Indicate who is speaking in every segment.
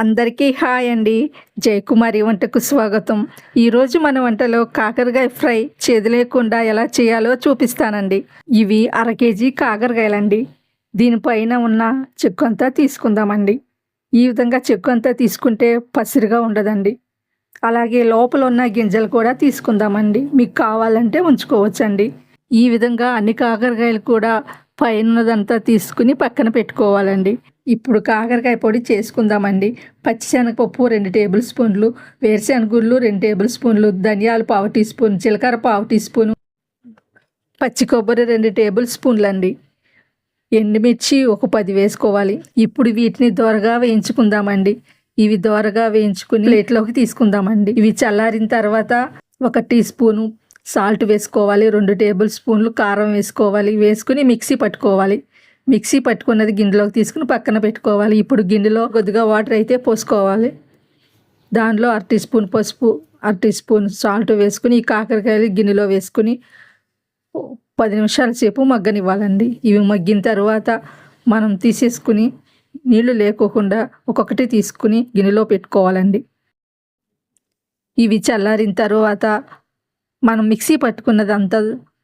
Speaker 1: అందరికీ హాయ్ అండి. జయకుమారి వంటకు స్వాగతం. ఈరోజు మన వంటలో కాకరకాయ ఫ్రై చేదు లేకుండా ఎలా చేయాలో చూపిస్తానండి. ఇవి అర కేజీ కాకరకాయలండి. దీనిపైన ఉన్న చెక్కు అంతా తీసుకుందామండి. ఈ విధంగా చెక్కు అంతా తీసుకుంటే పసిరిగా ఉండదండి. అలాగే లోపల ఉన్న గింజలు కూడా తీసుకుందామండి. మీకు కావాలంటే ఉంచుకోవచ్చండి. ఈ విధంగా అన్ని కాకరకాయలు కూడా పైనదంతా తీసుకుని పక్కన పెట్టుకోవాలండి. ఇప్పుడు కాకరకాయ పొడి చేసుకుందామండి. పచ్చిశనగపప్పు రెండు టేబుల్ స్పూన్లు వేరుశనగుళ్ళు రెండు టేబుల్ స్పూన్లు ధనియాలు పావు టీ స్పూన్ జీలకర్ర పావు టీ స్పూను పచ్చి కొబ్బరి రెండు టేబుల్ స్పూన్లు అండి ఎండుమిర్చి ఒక పది వేసుకోవాలి. ఇప్పుడు వీటిని దోరగా వేయించుకుందామండి. ఇవి దోరగా వేయించుకుని ప్లేట్లోకి తీసుకుందామండి. ఇవి చల్లారిన తర్వాత ఒక టీ స్పూను సాల్ట్ వేసుకోవాలి. రెండు టేబుల్ స్పూన్లు కారం వేసుకోవాలి. వేసుకుని మిక్సీ పట్టుకోవాలి. మిక్సీ పట్టుకున్నది గిన్నెలోకి తీసుకుని పక్కన పెట్టుకోవాలి. ఇప్పుడు గిన్నెలో కొద్దిగా వాటర్ అయితే పోసుకోవాలి. దానిలో అర టీ స్పూన్ పసుపు అర టీ స్పూన్ సాల్ట్ వేసుకుని ఈ కాకరకాయలు గిన్నెలో వేసుకుని పది నిమిషాల సేపు మగ్గనివ్వాలండి. ఇవి మగ్గిన తర్వాత మనం తీసేసుకుని నీళ్ళు లేకోకుండా ఒక్కొక్కటి తీసుకుని గిన్నెలో పెట్టుకోవాలండి. ఇవి చల్లారిన తర్వాత మనం మిక్సీ పట్టుకున్నదంతా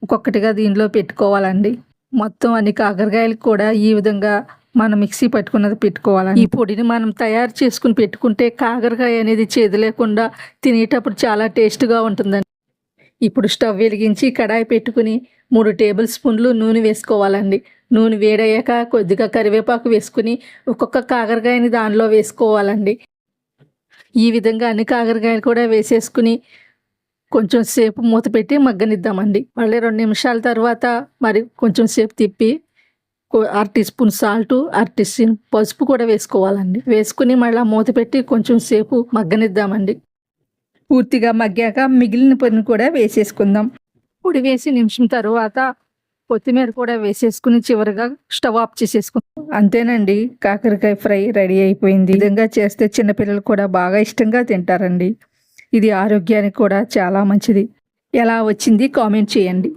Speaker 1: ఒక్కొక్కటిగా దీనిలో పెట్టుకోవాలండి. మొత్తం అన్ని కాకరకాయలు కూడా ఈ విధంగా మనం మిక్సీ పట్టుకున్నది పెట్టుకోవాలి ఈ పొడిని మనం తయారు చేసుకుని పెట్టుకుంటే కాకరకాయ అనేది చేదు లేకుండా తినేటప్పుడు చాలా టేస్ట్గా ఉంటుందండి. ఇప్పుడు స్టవ్ వెలిగించి కడాయి పెట్టుకుని మూడు టేబుల్ స్పూన్లు నూనె వేసుకోవాలండి. నూనె వేడయ్యాక కొద్దిగా కరివేపాకు వేసుకుని ఒక్కొక్క కాకరకాయని దానిలో వేసుకోవాలండి. ఈ విధంగా అన్ని కాకరకాయలు కూడా వేసేసుకుని కొంచెం సేపు మూత పెట్టి మగ్గనిద్దామండి. మళ్ళీ రెండు నిమిషాల తర్వాత మరి కొంచెం సేపు తిప్పి అర టీ స్పూన్ సాల్ట్ అర టీ స్పూన్ పసుపు కూడా వేసుకోవాలండి. వేసుకుని మళ్ళీ మూత పెట్టి కొంచెం సేపు మగ్గనిద్దామండి. పూర్తిగా మగ్గాక మిగిలిన పొడిని కూడా వేసేసుకుందాం. పొడి వేసి నిమిషం తర్వాత కొత్తిమీర కూడా వేసేసుకుని చివరిగా స్టవ్ ఆఫ్ చేసేసుకుందాం. అంతేనండి కాకరకాయ ఫ్రై రెడీ అయిపోయింది. విధంగా చేస్తే చిన్నపిల్లలు కూడా బాగా ఇష్టంగా తింటారండి. ఇది ఆరోగ్యానికి కూడా చాలా మంచిది. ఎలా వచ్చింది కామెంట్ చేయండి.